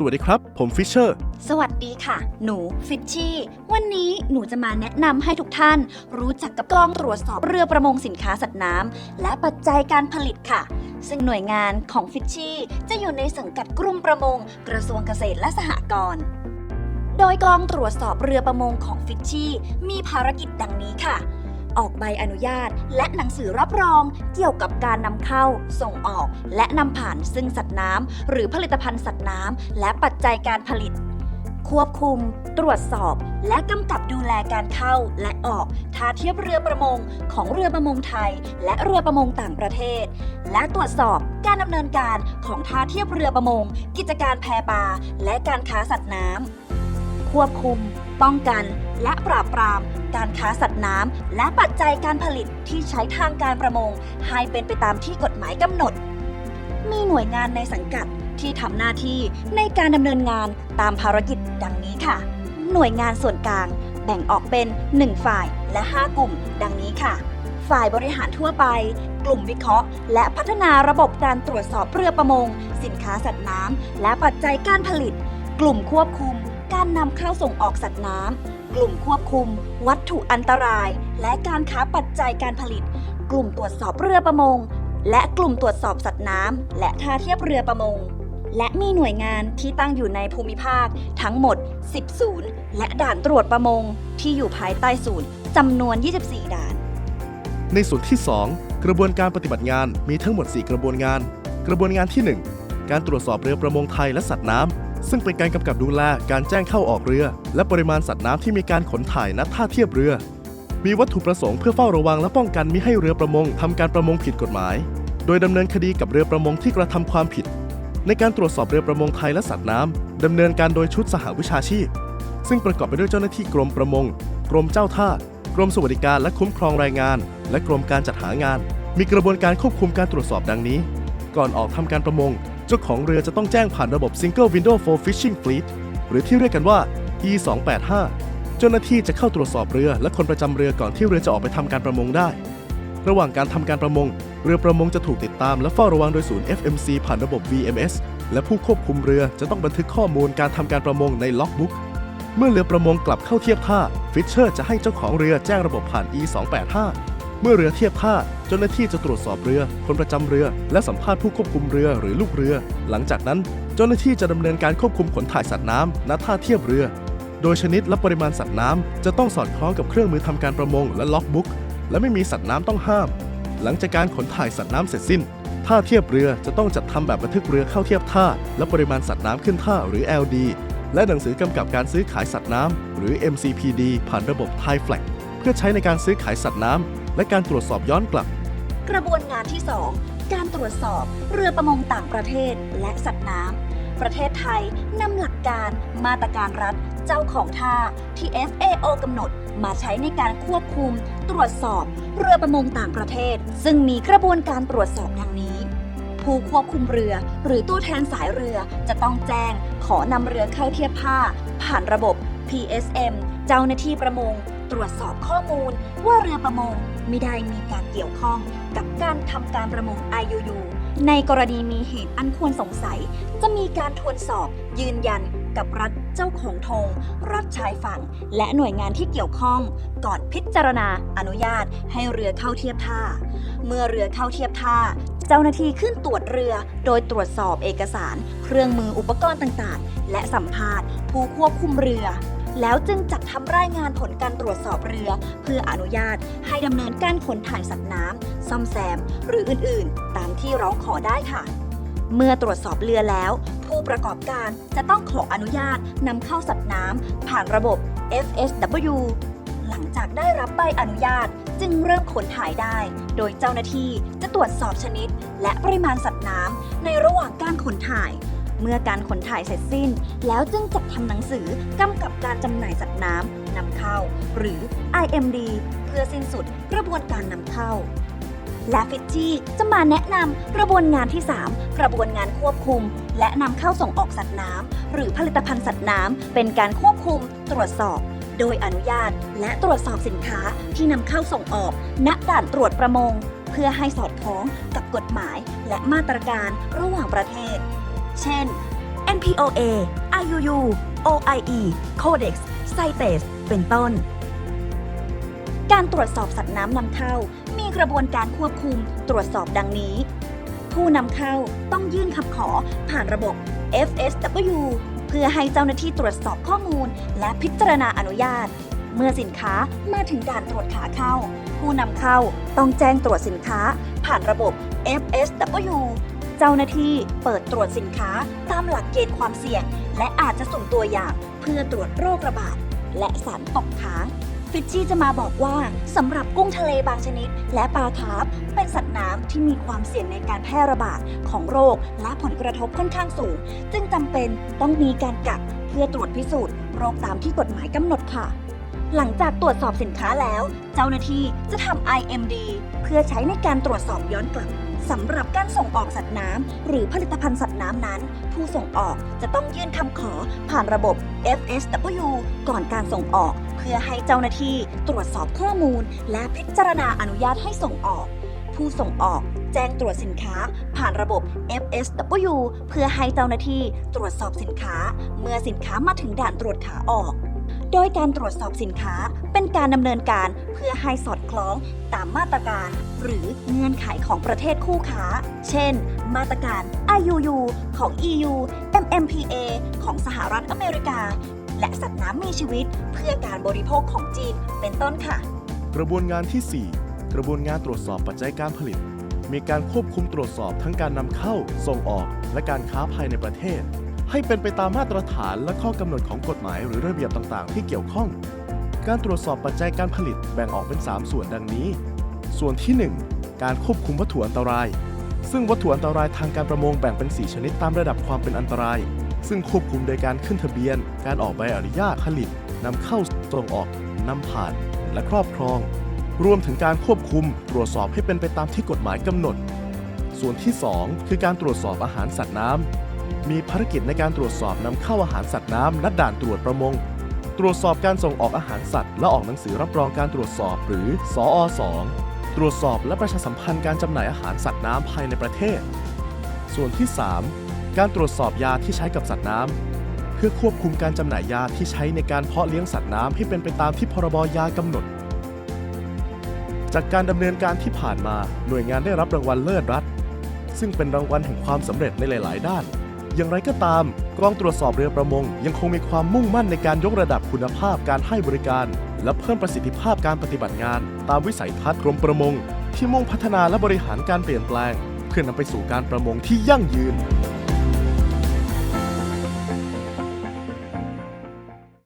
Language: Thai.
สวัสดีครับ ผมฟิชเชอร์ สวัสดีค่ะ หนูฟิชชี่ วันนี้หนูจะมาแนะนำให้ทุกท่าน รู้จักกับกองตรวจสอบเรือประมงสินค้าสัตว์น้ำและปัจจัยการผลิตค่ะ ซึ่งหน่วยงานของฟิชชี่จะอยู่ในสังกัดกรมประมง กระทรวงเกษตรและสหกรณ์ โดยกองตรวจสอบเรือประมงของฟิชชี่มีภารกิจดังนี้ค่ะ ออกใบอนุญาต และหนังสือรับรองเกี่ยวกับการนำเข้า ส่งออก และนำผ่านซึ่งสัตว์น้ำหรือผลิตภัณฑ์สัตว์น้ำและปัจจัยการผลิต ควบคุม ตรวจสอบ และกำกับดูแลการเข้าและออกท่าเทียบเรือประมงของเรือประมงไทย และเรือประมงต่างประเทศ และตรวจสอบการดำเนินการของท่าเทียบเรือประมง กิจการแพปลาและการค้าสัตว์น้ำควบคุม ป้องกัน และปราบปราม การค้าสัตว์น้ำและปัจจัยการผลิตที่ใช้ทางการประมง ให้เป็นไปตามที่กฎหมายกำหนด มีหน่วยงานในสังกัดที่ทำหน้าที่ในการดำเนินงานตามภารกิจดังนี้ค่ะ หน่วยงานส่วนกลาง แบ่งออกเป็น 1 ฝ่ายและ 5 กลุ่ม ดังนี้ค่ะ ฝ่ายบริหารทั่วไป กลุ่มวิเคราะห์ และพัฒนาระบบการตรวจสอบเรือประมง สินค้าสัตว์น้ำและปัจจัยการผลิต กลุ่มควบคุม การนำเข้าส่งออกสัตว์น้ำ กลุ่มควบคุม วัตถุอันตราย และการค้าปัจจัยการผลิต กลุ่มตรวจสอบเรือประมง และกลุ่มตรวจสอบสัตว์น้ำ และท่าเทียบเรือประมง และมีหน่วยงานที่ตั้งอยู่ในภูมิภาค ทั้งหมด 10 ศูนย์ และด่านตรวจประมง ที่อยู่ภายใต้ศูนย์จำนวน 24 ด่าน ในส่วนที่ 2 กระบวนการปฏิบัติงานมีทั้งหมด 4 กระบวนงาน กระบวนงานที่ 1 การตรวจสอบเรือประมงไทยและสัตว์น้ำ ซึ่งเป็นการกำกับดูแลการแจ้งเข้าออกเรือ และปริมาณสัตว์น้ำที่มีการขนถ่ายณท่าเทียบเรือ มีวัตถุประสงค์เพื่อเฝ้าระวังและป้องกันมิให้เรือประมงทำการประมงผิดกฎหมาย โดยดำเนินคดีกับเรือประมงที่กระทำความผิด ในการตรวจสอบเรือประมงไทยและสัตว์น้ำดำเนินการโดยชุดสหวิชาชีพ ซึ่งประกอบไปด้วยเจ้าหน้าที่กรมประมง กรมเจ้าท่า กรมสวัสดิการและคุ้มครองแรงงาน และกรมการจัดหางาน มีกระบวนการควบคุมการตรวจสอบดังนี้ ก่อนออกทำการประมง เจ้าของเรือจะต้องแจ้งผ่านระบบ Single Window for Fishing Fleet หรือที่เรียกกันว่า E285 เจ้าหน้าที่จะเข้าตรวจสอบเรือและคนประจำเรือก่อนที่เรือจะออกไปทำการประมงได้ ระหว่างการทำการประมง เรือประมงจะถูกติดตามและเฝ้าระวังโดยศูนย์ FMC ผ่านระบบ VMS และผู้ควบคุมเรือจะต้องบันทึกข้อมูลการทำการประมงในล็อกบุ๊กเมื่อเรือประมงกลับเข้าเทียบท่า ฟิชเชอร์จะให้เจ้าของเรือแจ้งระบบผ่าน E285 เมื่อเรือเทียบท่าเจ้าหน้าที่จะตรวจสอบเรือ คนประจำเรือ และสัมภาษณ์ผู้ควบคุมเรือหรือลูกเรือ หลังจากนั้นเจ้าหน้าที่จะดำเนินการควบคุมขนถ่ายสัตว์น้ำณท่าเทียบเรือ โดยชนิดและปริมาณสัตว์น้ำจะต้องสอดคล้องกับเครื่องมือทำการประมงและล็อกบุ๊ก และไม่มีสัตว์น้ำต้องห้าม หลังจากการขนถ่ายสัตว์น้ำเสร็จสิ้นท่าเทียบเรือจะต้องจัดทำแบบบันทึกเรือเข้าเทียบท่า และปริมาณสัตว์น้ำขึ้นท่าหรือ LD และหนังสือกำกับการซื้อขายสัตว์น้ำหรือ MCPD ผ่านระบบ Thai Flag เพื่อใช้ในการซื้อขายสัตว์น้ำ และการตรวจสอบย้อนกลับ กระบวนงานที่ 2 การตรวจสอบเรือประมงต่างประเทศและสัตว์น้ำ ประเทศไทยนำหลักการมาตรการรัฐเจ้าของท่าที่ FAO กำหนดมาใช้ในการควบคุม ตรวจสอบเรือประมงต่างประเทศ ซึ่งมีกระบวนการตรวจสอบดังนี้ ผู้ควบคุมเรือ หรือตัวแทนสายเรือจะต้องแจ้งขอนำเรือเข้าเทียบท่าผ่านระบบ PSM เจ้าหน้าที่ประมง ตรวจสอบข้อมูลว่าเรือประมงไม่ได้มีการเกี่ยวข้องกับการทำการประมง IUU ในกรณีมีเหตุอันควรสงสัย จะมีการทวนสอบยืนยันกับรัฐเจ้าของธงรัฐชายฝั่ง และหน่วยงานที่เกี่ยวข้อง ก่อนพิจารณาอนุญาตให้เรือเข้าเทียบท่า เมื่อเรือเข้าเทียบท่า เจ้าหน้าที่ขึ้นตรวจเรือ โดยตรวจสอบเอกสาร เครื่องมืออุปกรณ์ต่างๆ และสัมภาษณ์ ผู้ควบคุมเรือ แล้วจึงจัดทำรายงานผลการตรวจสอบเรือ เพื่ออนุญาตให้ดำเนินการขนถ่ายสัตว์น้ำซ่อมแซม หรืออื่นๆ ตามที่ร้องขอได้ค่ะ เมื่อตรวจสอบเรือแล้ว ผู้ประกอบการจะต้องขออนุญาตนำเข้าสัตว์น้ำผ่านระบบ FSW หลังจากได้รับใบอนุญาตจึงเริ่มขนถ่ายได้ โดยเจ้าหน้าที่จะตรวจสอบชนิด และปริมาณสัตว์น้ำในระหว่างการขนถ่าย เมื่อการขนถ่ายเสร็จสิ้น แล้วจึงจัดทำหนังสือกำกับการจำหน่ายสัตว์น้ำนำเข้า หรือ IMD เพื่อสิ้นสุดกระบวนการนำเข้า และฟิจี้จะมาแนะนำกระบวนงานที่ 3 กระบวนงานควบคุม และนำเข้าส่งออกสัตว์น้ำหรือผลิตภัณฑ์สัตว์น้ำเป็นการควบคุม ตรวจสอบ โดยอนุญาต และตรวจสอบสินค้าที่นำเข้าส่งออกณด่านตรวจประมง เพื่อให้สอดคล้องกับกฎหมายและมาตรการระหว่างประเทศ เช่น NPOA IUU OIE Codex CITES เป็นต้น การตรวจสอบสัตว์น้ำนำเข้า มีกระบวนการควบคุมตรวจสอบดังนี้ ผู้นำเข้าต้องยื่นคำขอผ่านระบบ FSW เพื่อให้เจ้าหน้าที่ตรวจสอบข้อมูล และพิจารณาอนุญาต เมื่อสินค้ามาถึงด่านตรวจขาเข้า ผู้นำเข้าต้องแจ้งตรวจสินค้า ผ่านระบบ FSW เจ้าหน้าที่เปิดตรวจสินค้าตามหลักเกณฑ์ความเสี่ยง และอาจจะส่งตัวอย่างเพื่อตรวจโรคระบาดและสารตกค้างฟิชชี่จะมาบอกว่าสำหรับกุ้งทะเลบางชนิด และปลาคาร์ฟเป็นสัตว์น้ำที่มีความเสี่ยงในการแพร่ระบาดของโรค และผลกระทบค่อนข้างสูง จึงจำเป็นต้องมีการกักเพื่อตรวจพิสูจน์โรคตามที่กฎหมายกำหนดค่ะ หลังจากตรวจสอบสินค้าแล้ว เจ้าหน้าที่จะทำ IMD เพื่อใช้ในการตรวจสอบย้อนกลับ สำหรับการส่งออกสัตว์น้ำหรือผลิตภัณฑ์สัตว์น้ำนั้น ผู้ส่งออกจะต้องยื่นคำขอผ่านระบบ FSW ก่อนการส่งออก เพื่อให้เจ้าหน้าที่ตรวจสอบข้อมูล และพิจารณาอนุญาตให้ส่งออก ผู้ส่งออกแจ้งตรวจสินค้าผ่านระบบ FSW เพื่อให้เจ้าหน้าที่ตรวจสอบสินค้า เมื่อสินค้ามาถึงด่านตรวจขาออก โดยการตรวจสอบสินค้าเป็นการดำเนินการเพื่อให้สอดคล้องตามมาตรการ หรือเงื่อนไขของประเทศคู่ค้า เช่น มาตรการ IUU ของ EU MMPA ของสหรัฐอเมริกา และสัตว์น้ำมีชีวิตเพื่อการบริโภคของจีนเป็นต้นค่ะ กระบวนงานที่ 4 กระบวนงานตรวจสอบปัจจัยการผลิต มีการควบคุมตรวจสอบทั้งการนำเข้า ส่งออก และการค้าภายในประเทศ ให้เป็นไปตามมาตรฐานและข้อกำหนดของกฎหมายหรือระเบียบต่างๆ ที่เกี่ยวข้อง การตรวจสอบปัจจัยการผลิตแบ่งออกเป็น 3 ส่วนดังนี้ ส่วนที่ 1 การควบคุมวัตถุอันตราย ซึ่งวัตถุอันตรายทางการประมงแบ่งเป็น 4 ชนิดตามระดับความเป็นอันตราย ซึ่งควบคุมโดยการขึ้นทะเบียน การออกใบอนุญาตผลิตนำเข้าส่งออกนำผ่าน และครอบครอง รวมถึงการควบคุมตรวจสอบให้เป็นไปตามที่กฎหมายกำหนด ส่วนที่ 2 คือการตรวจสอบอาหารสัตว์น้ำ มีภารกิจในการตรวจสอบนำเข้าอาหารสัตว์น้ำณด่านตรวจประมง ตรวจสอบการส่งออกอาหารสัตว์ และออกหนังสือรับรองการตรวจสอบหรือ สอ 2 ตรวจสอบและประชาสัมพันธ์การจำหน่ายอาหารสัตว์น้ำภายในประเทศ ส่วนที่ 3 การตรวจสอบยาที่ใช้กับสัตว์น้ำเพื่อควบคุมการจำหน่ายยาที่ใช้ในการเพาะเลี้ยงสัตว์น้ำให้เป็นไปตามที่พรบยากำหนดจากการดำเนินการที่ผ่านมาหน่วยงานได้รับรางวัลเลิศรัฐ ซึ่งเป็นรางวัลแห่งความสำเร็จในหลาย ๆ ด้าน อย่างไรก็ตาม กองตรวจสอบเรือประมง ยังคงมีความมุ่งมั่นในการยกระดับคุณภาพการให้บริการ และเพิ่มประสิทธิภาพการปฏิบัติงาน ตามวิสัยทัศน์กรมประมง ที่มุ่งพัฒนาและบริหารการเปลี่ยนแปลง เพื่อนำไปสู่การประมงที่ยั่งยืน